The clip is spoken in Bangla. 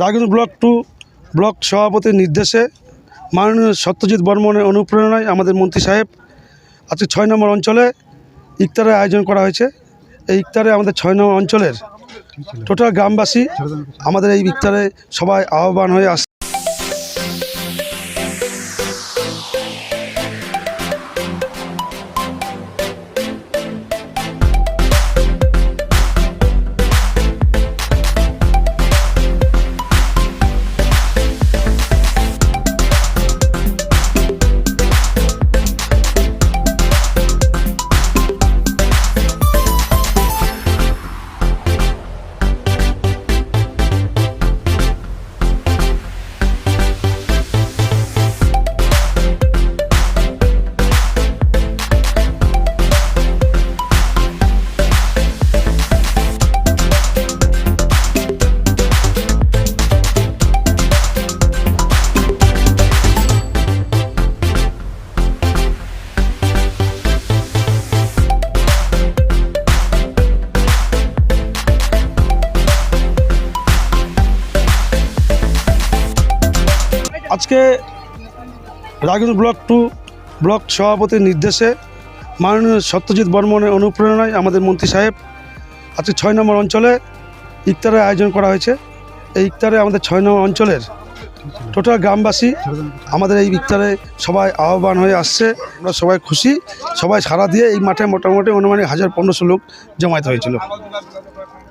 রায়গঞ্জ ব্লক টু, ব্লক সভাপতির নির্দেশে মাননীয় সত্যজিৎ বর্মনের অনুপ্রেরণায় আমাদের মন্ত্রী সাহেব আজকে ছয় নম্বর অঞ্চলে ইফতারের আয়োজন করা হয়েছে। এই ইফতারে আমাদের ছয় নম্বর অঞ্চলের টোটাল গ্রামবাসী আমাদের এই ইফতারে সবাই আহ্বান হয়ে আস আজকে রায়গঞ্জ ব্লক টু, ব্লক সভাপতির নির্দেশে মাননীয় সত্যজিৎ বর্মনের অনুপ্রেরণায় আমাদের মন্ত্রী সাহেব আজকে ছয় নম্বর অঞ্চলে ইফতারের আয়োজন করা হয়েছে। এই ইফতারে আমাদের ছয় নম্বর অঞ্চলের টোটাল গ্রামবাসী আমাদের এই ইফতারে সবাই আহ্বান হয়ে আসছে। আমরা সবাই খুশি। সবাই সারা দিয়ে এই মাঠে মোটামুটি অনুমানিক হাজার পনেরোশো লোক জমায়েত হয়েছিল।